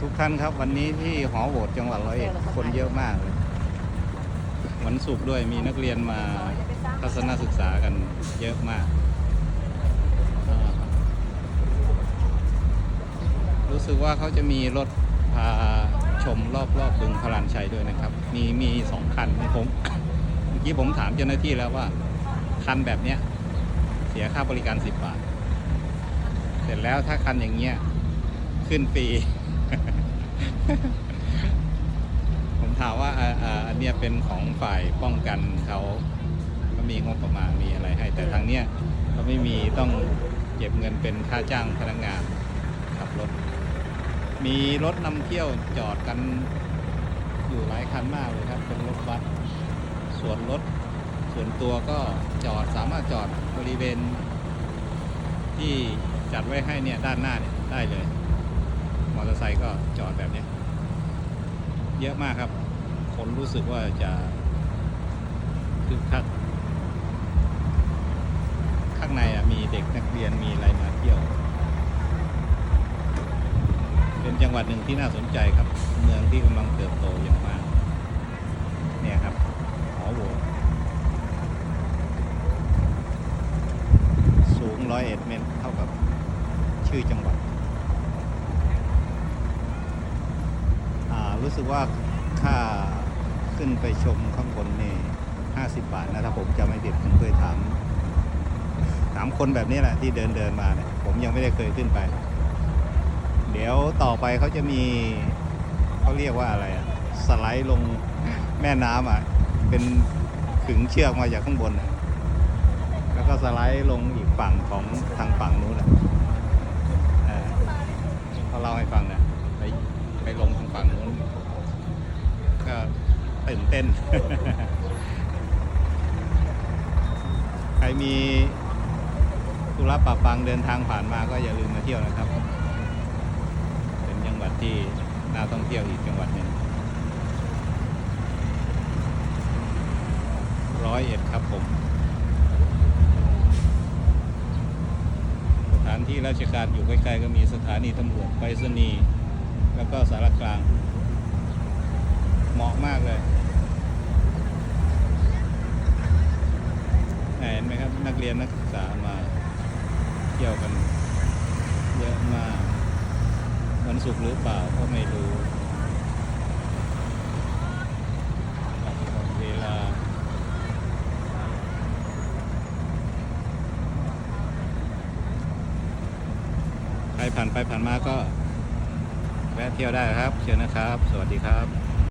ทุกท่านครับ วันนี้ที่หอโหวตจังหวัดร้อยเอ็ดคนเยอะมากเลยวันศุกร์ด้วยมีนักเรียนมาทัศนศึกษากันเยอะมากอ่ารู้สึกว่าเขาจะมีรถพาชมรอบรอบบึงพลานชัยด้วยนะครับ มีมีสองคันผมเมื่อกี้ผมถามเจ้าหน้าที่แล้วว่า คันแบบเนี้ยเสียค่าบริการ10บาท เสร็จแล้วถ้าคันอย่างเงี้ยขึ้นฟรี ผมถามว่าอันเนี้ยเป็นของฝ่ายป้องกันเขาก็มีงบประมาณมีอะไรให้ แต่ทางเนี้ยเขาไม่มีต้องเก็บเงินเป็นค่าจ้างพนักงานขับรถ มีรถนำเที่ยวจอดกันอยู่หลายคันมากเลยครับ เป็นรถบัสส่วนรถส่วนตัวก็จอดสามารถจอดบริเวณที่จัดไว้ให้เนี่ยด้านหน้าเนี่ยได้เลย มอเตอร์ไซค์ก็จอดแบบเนี้ย เยอะมากครับ คนรู้สึกว่าจะคึกคักข้างในมีเด็กนักเรียนมีอะไรมาเที่ยว เป็นจังหวัดหนึ่งที่น่าสนใจครับ เมืองที่กำลังเติบโตอย่างมาก เนี่ยครับหอโหวสูงร้อยเอ็ดเมตรเท่ากับชื่อจังหวัด อ่า รู้สึกว่าค่าขึ้นไปชมข้างบนนี่ห้าสิบบาทนะถ้าผมจะไม่ผิดผมเคยถามถามคนแบบนี้แหละที่เดินเดินมาเนี่ยผมยังไม่ได้เคยขึ้นไป เดี๋ยวต่อไปเขาจะมีเขาเรียกว่าอะไรอะสไลด์ลงแม่น้ำอะเป็นขึงเชือกมาจากข้างบนอะแล้วก็สไลด์ลงอีกฝั่งของทางฝั่งนู้นอะเขาเล่าให้ฟังนะไปไปลงทางฝั่งนู้น ก็ตื่นเต้น ใครมีธุระปะปังเดินทางผ่านมาก็อย่าลืมมาเที่ยวนะครับ เป็นจังหวัดที่น่าท่องเที่ยวอีกจังหวัดหนึ่งร้อยเอ็ดครับผม สถานที่ราชการอยู่ใกล้ๆก็มีสถานีตำรวจไปรษณีย์แล้วก็สารกลาง เหมาะมากเลยเห็นไหมครับ นักเรียนนักศึกษามาเที่ยวกันเยอะมาก วันศุกร์หรือเปล่าก็ไม่รู้เวลาใครผ่านไปผ่านมาก็แวะเที่ยวได้ครับ เชิญนะครับ สวัสดีครับ